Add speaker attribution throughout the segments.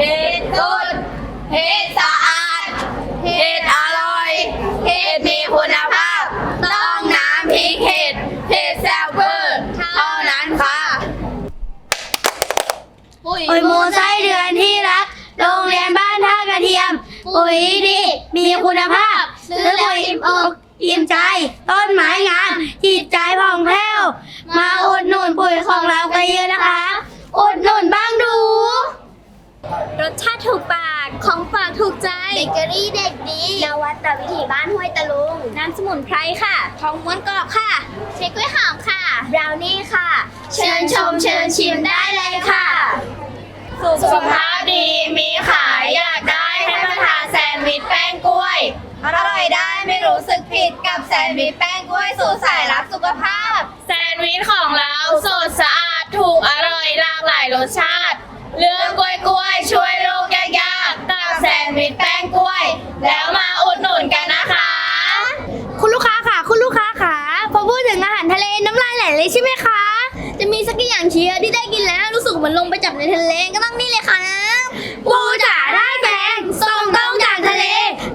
Speaker 1: เห็ดสดเห็ดสะอาด เห็ดอร่อย เห็ดมีคุณภาพ ต้องน้ำพริกเห็ด เห็ดแซลเวอร์เท่านั้นค่ะ
Speaker 2: ปุ๋ยมูไส้เดือนที่รัก โรงเรียนบ้านท่ากระเทียม ปุ๋ยดี มีคุณภาพ ซื้อปุ๋ยอิ่มอกอิ่มใจ ต้นไม้งามจิตใจผ่องแผ้ว มาอุดหนุนปุ๋ยของเรากันเยอะนะคะ อุดหนุนบ้างดู รสชาติถูกปาก ของฝากถูกใจ เบเกอรี่เด็กดีนวัตวิถีบ้านห้วยตะลุง น้ำสมุนไพรค่ะ ทองม้วนกรอบค่ะเชคกล้วยหอมค่ะบราวนี่ค่ะ เชิญชมเชิญชิมได้เลยค่ะ
Speaker 1: สุขภาพดีมีขายอยากได้ให้มาทานแซนด์วิชแป้งกล้วย อร่อยได้ไม่รู้สึกผิดกับแซนด์วิชแป้งกล้วยสู่สายรักสุขภาพ แซนด์วิชของเราสดสะอาดถูกอร่อยหลากหลายรสชาติ เรื่องกล้วยกล้วยช่วยโลกยากๆกับแซนด์วิชแป้งกล้วย แล้วมาอุดหนุนกันนะคะ
Speaker 2: คุณลูกค้าค่ะ คุณลูกค้าค่ะ พอพูดถึงอาหารทะเลน้ำลายไหลเลยใช่ไหมคะ จะมีสักกี่อย่างเชียร์ที่ได้กินแล้วรู้สึกเหมือนลงไปจับในทะเลก็ต้องนี่เลยค่ะปูจ๋าได้แพงส่งตรงจากทะเล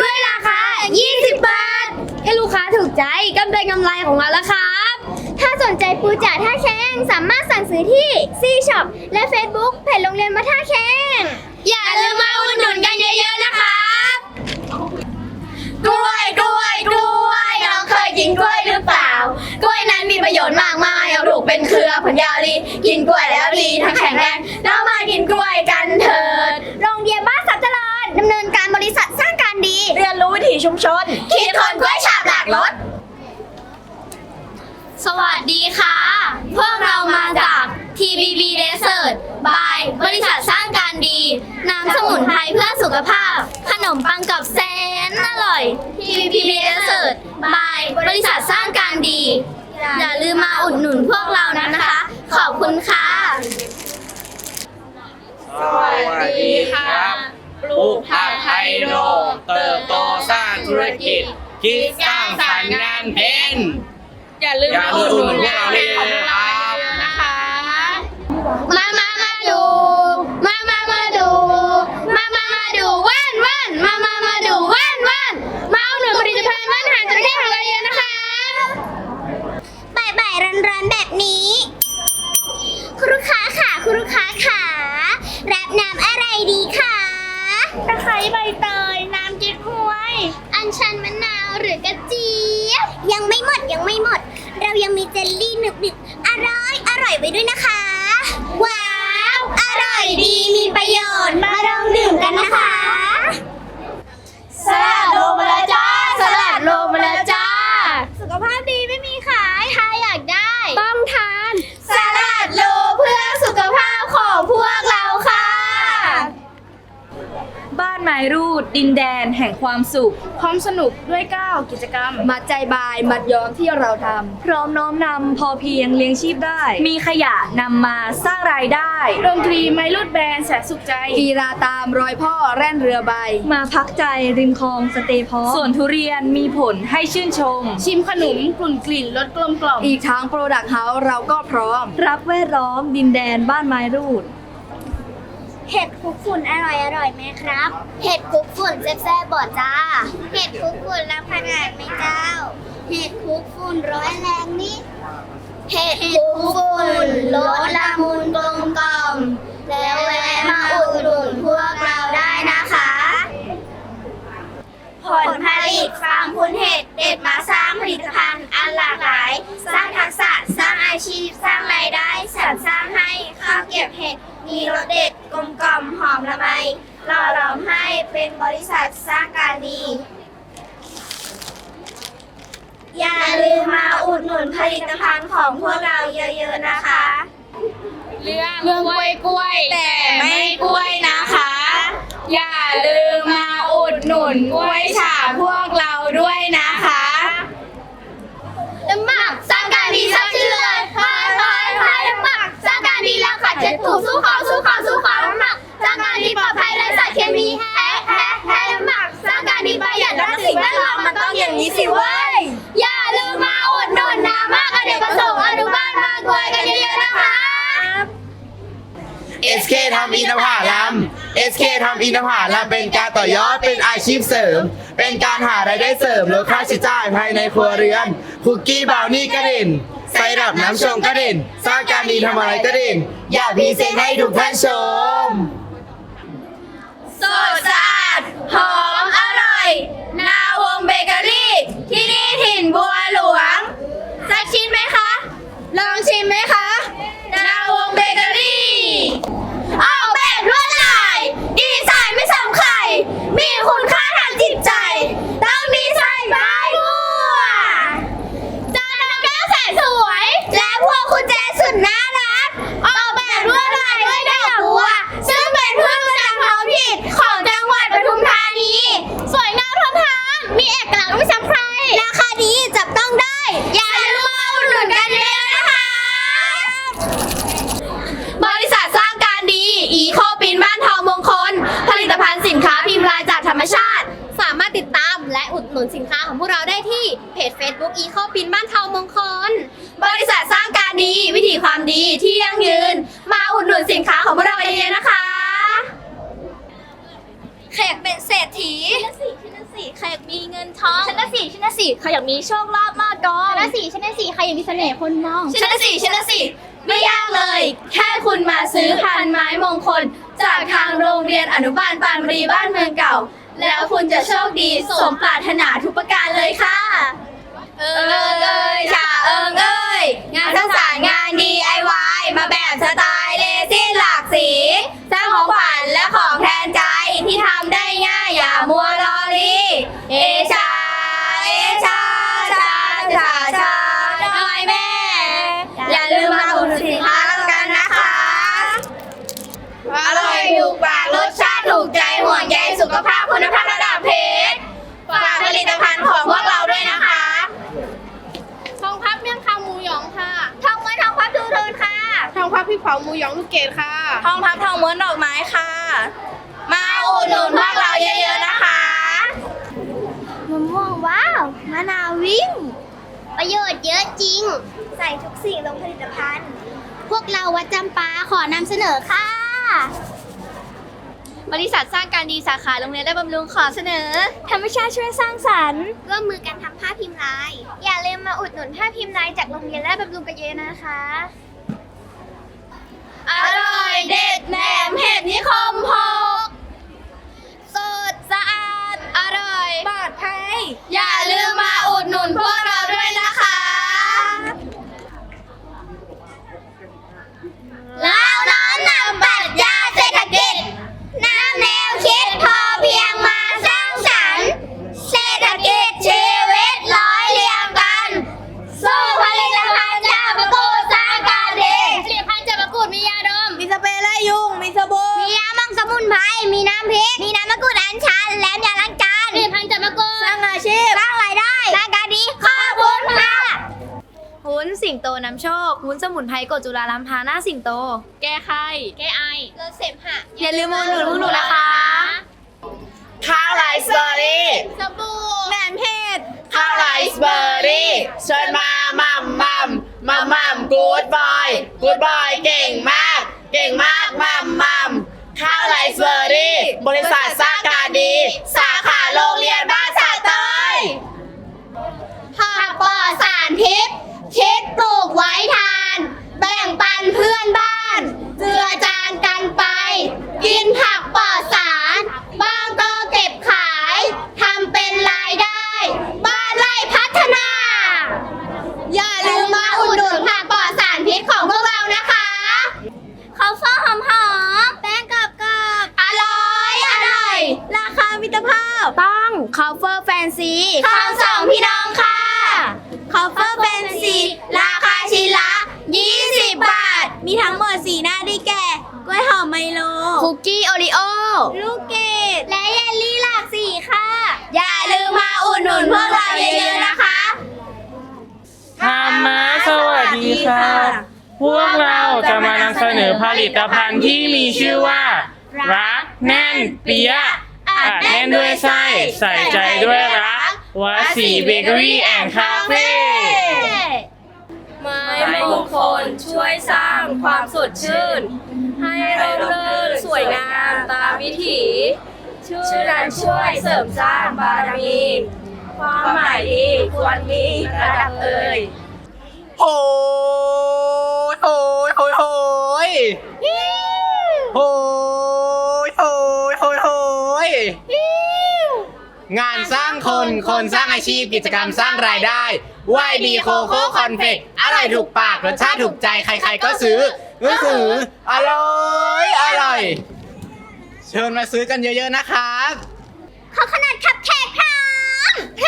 Speaker 2: ด้วยราคา 20 บาท ให้ลูกค้าถูกใจก็เป็นกำไรของเราแล้วครับ ถ้าสนใจปูจ๋าท่าแข้งสามารถสั่งซื้อที่ซีช็อปและ Facebook เพจโรงเรียนมาท่าแข้งอย่าลืมมาอุดหนุนกันเยอะๆนะครับ
Speaker 1: กล้วยกล้วยกล้วยน้องเคยกินกล้วยหรือเปล่า กล้วยนั้นมีประโยชน์มากมายเอาถูกเป็นเครือผลยาลีกินกล้วยแล้วดีทั้งแข็งแรงเรามากินกล้วยกันเถิด
Speaker 2: โรงเรียนบ้านสับเจริญดำเนินการบริษัทสร้างการดี
Speaker 1: เรียนรู้วิถีชุมชน คิดคนกล้วยฉาบหลากรส
Speaker 2: สวัสดีค่ะ พวกเรามาจาก TBB Desert by บริษัทสร้างการดี น้ำสมุนไพรเพื่อสุขภาพ ขนมปังกับแสนอร่อย TBB Desert by บริษัทสร้างการดี อย่าลืมมาอุดหนุนพวกเรานะคะ ขอบคุณค่ะ
Speaker 3: สวัสดีครับปลูกผักไฮโดรเติบโตสร้างธุรกิจ คิดสร้างสรรค์งานเพน
Speaker 1: อย่าลืม
Speaker 3: อย่า
Speaker 1: มา
Speaker 3: ลื
Speaker 1: อุ
Speaker 3: ม
Speaker 1: ดหนุน
Speaker 3: อุดหนุนพวกเราเลยนะครับ
Speaker 1: น
Speaker 2: มีเจลลี่หนึบๆอร่อย อร่อยไว้ด้วยนะคะานไม้
Speaker 1: รู
Speaker 4: ด ดินแดนแห่งความสุขพร้อมสนุกด้วยก้าวกิจกรรม
Speaker 5: มัดใจบาย มัดย้อมที่เราท
Speaker 4: พร้อมน้อมนำพอเพียงเลี้ยงชีพได้ มีขยะนำมาสร้างรายได้ดนตรีไม้รูดแบนแสนสุขใจำ
Speaker 5: กีฬาตามรอยพ่อแร่นเรือใบ
Speaker 4: มาพักใจริมคลองสเตย์พอส่วนทุเรียนมีผลให้ชื่นชม
Speaker 5: ชิมขนมกลุ่นกลิ่นรสกลมกล่อมอีกทั้งโปรดักต์เฮาส์เราก็พร้อม
Speaker 4: รักแวดล้อมดินแดนบ้านไม้รูด
Speaker 2: เห็ดคลุกฝุ่นอร่อยอร่อยไหมครับ เห็ดคลุกฝุ่นแซ่บๆบ่จ้า เห็ดคลุกฝุ่นรับขนาดไหมเจ้า เห็ดคลุกฝุ่นร้อยแรงนี่เห็ดคลุกฝุ่นรสละมุนกลมกล่อมแล้วแวะมาอุดหนุนพวกเราได้นะคะ ผลผลิตฟาร์มคุณเห็ดเด็ดมาสร้างผลิตภัณฑ์อันหลากหลาย สร้างทักษะสร้างอาชีพสร้างรายได้สรรสร้างให้ข้าวเก็บเห็ดมีรสเด็ด เป็นบริษัทสร้างการดี อย่าลืมมาอุดหนุนผลิตภัณฑ์ของพวกเราเยอะๆนะคะ
Speaker 1: เรื่องกล้วยกล้วย แต่ไม่กล้วยนะคะ อย่าลืมมาอุดหนุนกล้วยฉาบพวกเราด้วยนะ
Speaker 2: เป็นการต่อยอดเป็นอา
Speaker 6: ชีพเสริม เป็นการหารายได้เสริมลดค่าใช้จ่ายภายในครัวเรือน คุกกี้บาวนี่ก็เด่นไซรัปน้ำชงก็เด่นสร้างการดีทำอะไรก็เด่นอยากพรีเซนต์ให้ทุกท่านชม
Speaker 1: สดสะอาดหอมอร่อย นาวงเบเกอรี่ ที่นี่ถิ่นบัวหลวงสักชิ้นไหมคะ ลองชิมไหมคะ นาวงเบเกอรี่ นุนสินค้าของพวกเราได้ที่เพจ Facebook อีโคปินบ้านทองมงคล บริษัทสร้างการดีวิถีความดีที่ยั่งยืน มาอุดหนุนสินค้าของพวกเรากันเยอะๆนะคะ แขกเป็นเศรษฐีชั้นสี่ชั้นสี่แขกมีเงินทองชั้นสี่ชั้นสี่ใครอยากมีโชคลาภมากกอนชั้นสี่ชั้นสี่ใครอยากมีเสน่ห์คนมองชั้นสี่ชั้นสี่ไม่ยากเลย แค่คุณมาซื้อพันไม้มงคล จากทางโรงเรียนอนุบาลปานบุรีบ้านเมืองเก่า แล้วคุณจะโชคดีสมปรารถนาทุกประการเลยค่ะ เอิงเอ้ยชาเอิงเอ้ยงานสร้างสรรค์งาน DIY มาแบบสไตล์เลซี่หลากสี สร้างของขวัญและของแทนใจที่ทำ ผลิตภัณฑ์ของพวกเราด้วยนะคะ
Speaker 5: ทองพับเมี่ยงคำหมูหยองค่ะ
Speaker 1: ทองม้วนทองพับทูทูนค่ะ
Speaker 5: ทองพับพริกเผาหมูหยองลูกเกดค่ะ
Speaker 1: ทองพับทองม้วนดอกไม้ค่ะ มาอุดหนุนพวกเราเยอะๆนะคะ
Speaker 2: มะม่วงว้าวมะนาววิ่ง ประโยชน์เยอะจริง ใส่ทุกสิ่งลงผลิตภัณฑ์ พวกเราวัดจำปาขอนำเสนอค่ะ
Speaker 1: บริษัทสร้างการดีสาขาโรงเรียนและบำรุงขอเสนอ ธรรมชาติช่วยสร้างสรรค์
Speaker 2: ร่วมมือกันทำผ้าพิมพ์ลาย อย่าลืมมาอุดหนุนผ้าพิมพ์ลายจากโรงเรียนและบำรุงกันเยอะนะคะ
Speaker 1: อร่อยเด็ดแหนมเห็ดนิคมพกสดสะอาด อร่อย ปลอดภัย อย่าลืมมาอุดหนุนพวก
Speaker 2: มุนไพรกดจุ
Speaker 4: ฬาลัมพาหน้าสิงโต
Speaker 1: แก้ไข้ แก้ไอลดเสมหะ
Speaker 4: อย่าลืมมาอุดหนุนพวกหนูนะคะ
Speaker 6: ข้าวไรซ์เบอร์รี่
Speaker 1: สบู่
Speaker 2: แหนมเห็ด
Speaker 6: ข้าวไรซ์เบอร์รี่เชิญมามัมมัมมัมมัมกูดบอยกูดบอยเก่งมาก เก่งมากมัมมัมข้าวไรซ์เบอร์รี่บริษัทสร้างการดี สาขาโรงเรียนบ้านสาเตย
Speaker 2: ผักปลอดสารพิษคิดปลูกไว้ทาน แบ่งปันเพื่อนบ้าน เจือจานกันไป กินผักปลอดสารบ้างก็เก็บขายทำเป็นรายได้ บ้านไร่พัฒนา อย่าลืมมาอุดหนุนผักปลอดสารพิษของพวกเรานะคะข้าวฟ่อหอมหอมแป้งกรอบกรอบอร่อยอร่อย ราคามิตรภาพ
Speaker 4: ต้อง cover fancy
Speaker 2: ข้าวสองพี่น้องค่ะ คอฟเฟอร์เป็นสีราคาชิ้นละ 20 บาท มีทั้งหมดสีหน้าได้แก่ กล้วยหอมไมโล
Speaker 1: คุกกี้โอริโอ
Speaker 2: ลูกเกดและเยลลี่หลากสีค่ะ อย่าลืมมาอุดหนุนพวกเราเยอะๆนะคะ
Speaker 3: ธรรมะสวัสดีค่ะ พวกเราจะมานำเสนอผลิตภัณฑ์ที่มีชื่อว่า รักแน่นเปียะอัดแน่นด้วยไส้ ใส่ใจด้วยรักวัดสีเบเกอรี่แอนด์คาเฟ่
Speaker 1: ไม้
Speaker 4: มงคลช่วยสร้างความสดชื่น ให้เราเริงสวยงามตามวิถีชื่อนั้นช่วยเสริมสร้างบารมีความหมายดีควรมีระดับเอ่ย
Speaker 6: โหยโหยโหยโหยโหยโหยโหยโหย งานสร้างคน คนสร้างอาชีพ กิจกรรมสร้างรายได้วายดีโคโค่คอนเฟกอร่อยถูกปาก รสชาติถูกใจ ใครๆก็ซื้อก็ซื้ออร่อยอร่อย เชิญมาซื้อกันเยอะๆนะครับ
Speaker 2: ขอขนาดคัพเค้กพร้อมพร้อม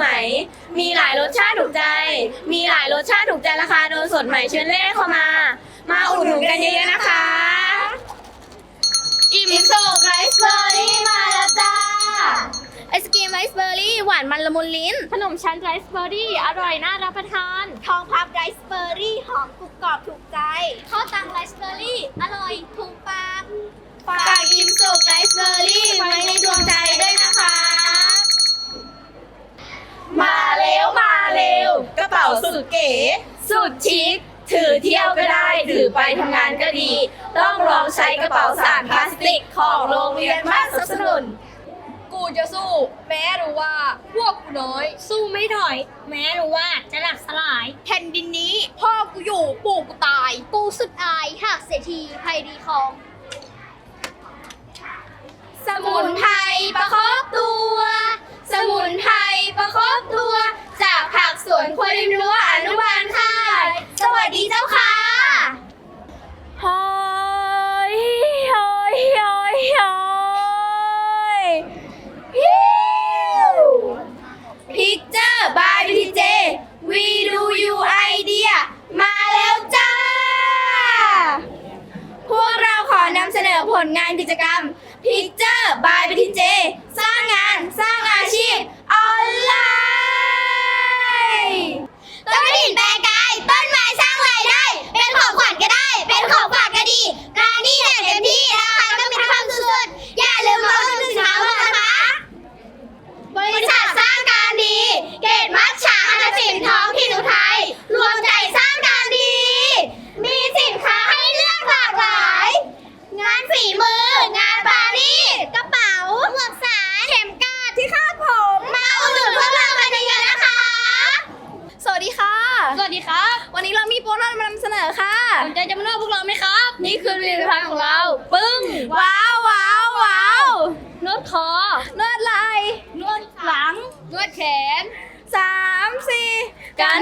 Speaker 4: ไปชิมดูไหม มีหลายรสชาติถูกใจ มีหลายรสชาติถูกใจราคาโดนสดใหม่เชิญเลขเข้ามา มาอุดหนุนกันเยอะๆนะคะ
Speaker 1: อิ่มสุกไรซ์เบอร์รี่มาแล้วจ้า
Speaker 2: ไอศกรีมไรซ์เบอร์รี่หวานมันละมุนลิ้น
Speaker 1: ขนมชั้นไรซ์เบอร์รี่อร่อยน่ารับประทาน
Speaker 2: ทองพับไรซ์เบอร์รี่หอมกรุบกรอบถูกใจข้าวตังไรซ์เบอร์รี่อร่อยถูกปาก
Speaker 1: ฝากอิ่มสุกไรซ์เบอร์รี่ไว้ในดวงใจด้วยนะ
Speaker 4: เร็ว กระเป๋าสุดเก๋ สุดชิค ถือเที่ยวก็ได้ ถือไปทำงานก็ดี ต้องลองใช้กระเป๋าสารพลาสติกของโรงเรียนบ้านสนับสนุน
Speaker 5: กูจะสู้ แม้รู้ว่าพวกกูน้อย
Speaker 1: สู้ไม่ถอย แม้รู้ว่าจะหลักสลาย
Speaker 5: แผ่นดินนี้ พ่อกูอยู่ปู่กูตาย
Speaker 2: ปูสุดอายหากเสียทีภัยดีของ
Speaker 1: สมุนไพรประคบตัว สมุนไพรประคบตัว จากผักสวนครัวริมรั้วอนุบาลค่ะ สวัสดีเจ้าค่ะ
Speaker 4: ฮอยฮอยฮอยฮอย
Speaker 1: พิกเจอร์บายพีเจ We do you idea มาแล้วจ้า พวกเราขอนำเสนอผลงานกิจกรรม Picture by BTJ สร้างงานสร้างอาชีพออนไลน์
Speaker 2: ต้นกระถิ่นแปลกาย ต้นไม้สร้างรายได้ เป็นของขวัญก็ได้ เป็นของฝากก็ดีการนี่เนี่ยเต็มที่ ราคาก็มีความสุดๆ อย่าลืมมาอุดหนุนสินค้าของเรานะคะ บริษัทสร้างการดี เกตมัชชาหัตถสินท้องถิ่นอุทัย รวมใจสร้างการดี มีสินค้าให้เลือกหลากหลาย งานฝีมือ งานปารีสกระเป๋าหมวกสารเข็มกาดที่คาดผม มาอุดหนุนพวกเรากันเยอะๆนะคะ
Speaker 5: สวัสดีค่ะ
Speaker 1: สวัสดีครับ
Speaker 5: วันนี้เรามีโปรโมชั่นมานำเสนอค่ะ
Speaker 1: สนใจจะมาเลือกพวกเราไหมครับ นี่คือผลิตภัณฑ์ของเรา ปึ้ง
Speaker 5: ว้าวว้าวว้าวน
Speaker 1: วดคอ
Speaker 5: นวดไหล่
Speaker 1: นวดหลัง นวดแขน
Speaker 5: สามสี่
Speaker 1: การ